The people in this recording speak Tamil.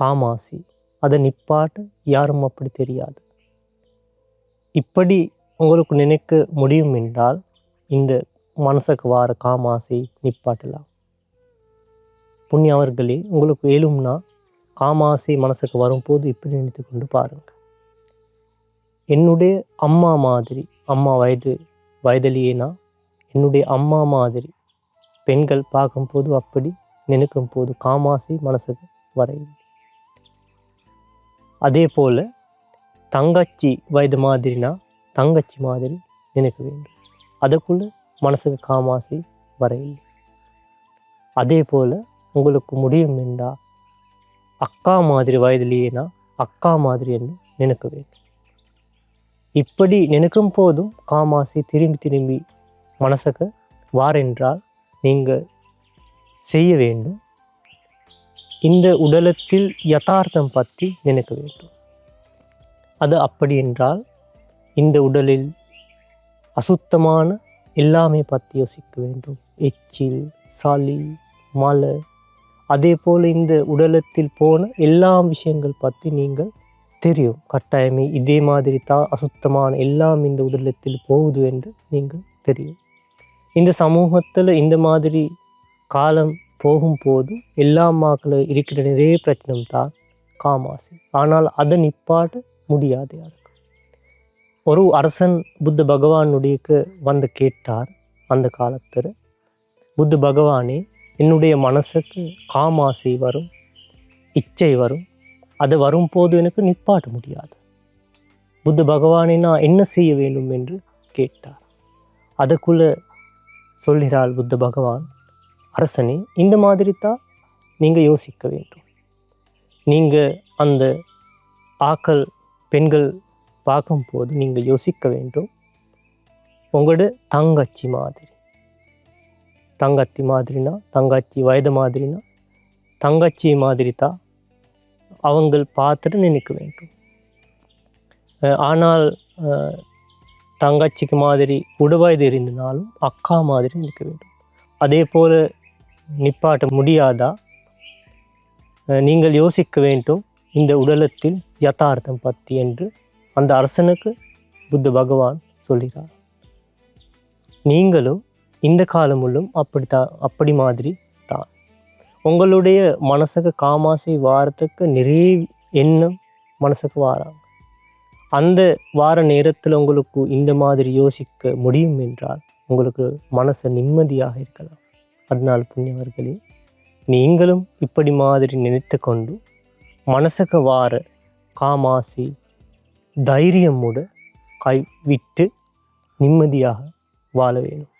காமாசி. அதை நிப்பாட்ட யாரும் அப்படி தெரியாது. இப்படி உங்களுக்கு நினைக்க முடியும் என்றால் இந்த மனசுக்கு வார காமாசை நிப்பாட்டலாம். புண்ணிய அவர்களே உங்களுக்கு ஏழும்னா காமாசை மனசுக்கு வரும்போது இப்படி நினைத்து கொண்டு பாருங்கள் என்னுடைய அம்மா மாதிரி அம்மா வயது வயதிலேனா என்னுடைய அம்மா மாதிரி பெண்கள் பார்க்கும்போது அப்படி நினைக்கும் போது காமாசை மனசுக்கு வரையும் அதே போல் தங்கச்சி வயது மாதிரினா தங்கச்சி மாதிரி நினைக்க வேண்டும். அதுக்குள்ள மனசுக்கு காமாசை வரையில் அதே போல் உங்களுக்கு முடியும் என்றால் அக்கா மாதிரி வயதிலேனா அக்கா மாதிரி என்று நினைக்க வேண்டும். இப்படி நினைக்கும் போதும் காமாசி திரும்பி திரும்பி மனசுக்கு வாரென்றால் நீங்கள் செய்ய வேண்டும். இந்த உடலத்தில் யதார்த்தம் பற்றி நினைக்க வேண்டும். அது அப்படி என்றால் இந்த உடலில் அசுத்தமான எல்லாமே பற்றி யோசிக்க வேண்டும். எச்சில் சளி மலை அதே போல் இந்த உடலத்தில் போன எல்லா விஷயங்கள் பற்றி நீங்கள் தெரியும். கட்டாயமே இதே மாதிரி தான் அசுத்தமான எல்லாம் இந்த உடலத்தில் போகுது என்று நீங்கள் தெரியும். இந்த சமூகத்தில் இந்த மாதிரி காலம் போகும்போது எல்லா மாக்களும் இருக்கிற நிறைய பிரச்சனை தான் காமாசி. ஆனால் அதை நிப்பாட்ட முடியாது யாருக்கு. ஒரு அரசன் புத்த பகவானுடையக்கு வந்து கேட்டார் அந்த காலத்தில். புத்த பகவானே என்னுடைய மனசுக்கு காமாசை வரும் இச்சை வரும் அது வரும்போது எனக்கு நிப்பாட்ட முடியாது. புத்த பகவானை நான் என்ன செய்ய வேண்டும் என்று கேட்டார். அதுக்குள்ள சொல்கிறாள் புத்த பகவான் அரசனே இந்த மாதிரி தான் நீங்கள் யோசிக்க வேண்டும். நீங்கள் அந்த ஆக்கள் பெண்கள் பார்க்கும்போது நீங்கள் யோசிக்க வேண்டும். உங்களோட தங்கச்சி மாதிரி. தங்கச்சி மாதிரினா தங்கச்சி வயது மாதிரினா தங்கச்சி மாதிரி தான் அவங்கள் பார்த்துட்டு நினைக்க வேண்டும். ஆனால் தங்கச்சிக்கு மாதிரி உடவயது இருந்தாலும் அக்கா மாதிரி நினைக்க வேண்டும். அதே போல் நிப்பாட்ட முடியாதா? அஹ், நீங்கள் யோசிக்க வேண்டும் இந்த உடலத்தில் யதார்த்தம் பற்றி என்று அந்த அரசனுக்கு புத்த பகவான் சொல்கிறார். நீங்களும் இந்த காலமுள்ளும் அப்படித்தான் அப்படி மாதிரி தான். உங்களுடைய மனசுக்கு காமாசை வாரத்துக்கு நிறைய எண்ணம் மனசுக்கு வாராங்க. அந்த வார நேரத்தில் உங்களுக்கு இந்த மாதிரி யோசிக்க முடியும் என்றால் உங்களுக்கு மனசு நிம்மதியாக இருக்கலாம். பதினாலு புண்ணியவர்களே நீங்களும் இப்படி மாதிரி நினைத்து கொண்டு மனசுக்கு வார காமாசி தைரியமுட கைவிட்டு நிம்மதியாக வாழ வேணும்.